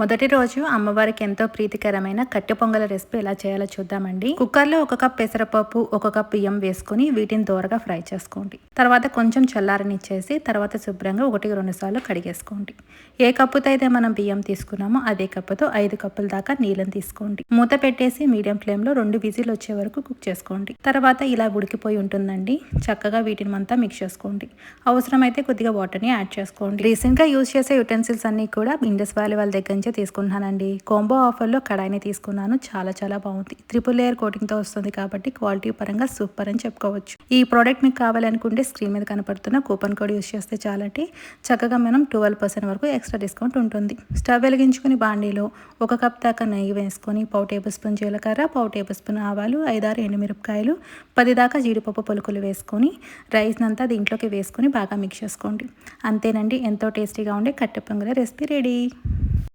మొదటి రోజు అమ్మవారికి ఎంతో ప్రీతికరమైన కట్టె పొంగల రెసిపీ ఎలా చేయాలో చూద్దామండి. కుక్కర్లో ఒక కప్ పెసరపప్పు ఒక కప్ బియ్యం వేసుకుని వీటిని దోరగా ఫ్రై చేసుకోండి. తర్వాత కొంచెం చల్లారనిచ్చేసి తర్వాత శుభ్రంగా ఒకటి రెండు సార్లు కడిగేసుకోండి. ఏ కప్పుతో అయితే మనం బియ్యం తీసుకున్నామో అదే కప్పుతో ఐదు కప్పుల దాకా నీళ్ళని తీసుకోండి. మూత పెట్టేసి మీడియం ఫ్లేమ్లో రెండు విజిల్ వచ్చే వరకు కుక్ చేసుకోండి. తర్వాత ఇలా ఉడికిపోయి ఉంటుందండి. చక్కగా వీటిని అంతా మిక్స్ చేసుకోండి. అవసరమైతే కొద్దిగా వాటర్ని యాడ్ చేసుకోండి. రీసెంట్గా యూజ్ చేసే యుటెన్సిల్స్ అన్ని కూడా ఇండస్ వ్యాలీ వాళ్ళ దగ్గర నుంచే తీసుకుంటున్నానండి. కోంబో ఆఫర్లో కడాయిని తీసుకున్నాను. చాలా చాలా బాగుంది. త్రిపుల్ లేయర్ కోటింగ్తో వస్తుంది కాబట్టి క్వాలిటీ పరంగా సూపర్ అని చెప్పుకోవచ్చు. ఈ ప్రోడక్ట్ మీకు కావాలనుకుంటే స్క్రీన్ మీద కనపడుతున్న కూపన్ కోడ్ యూస్ చేస్తే చాలండి. చక్కగా మనం ట్వెల్వ్ పర్సెంట్ వరకు ఎక్స్ట్రా డిస్కౌంట్ ఉంటుంది. స్టవ్ వెలిగించుకుని బాండీలో ఒక కప్ దాకా నెయ్యి వేసుకొని పావు టేబుల్ స్పూన్ జీలకర్ర పావు టేబుల్ స్పూన్ ఆవాలు ఐదారు ఎండుమిరపకాయలు పది దాకా జీడిపప్పు పులుకులు వేసుకొని రైస్ అంతా దీంట్లోకి వేసుకొని బాగా మిక్స్ చేసుకోండి. అంతేనండి. ఎంతో టేస్టీగా ఉండే కట్టె పొంగల రెసిపీ రెడీ.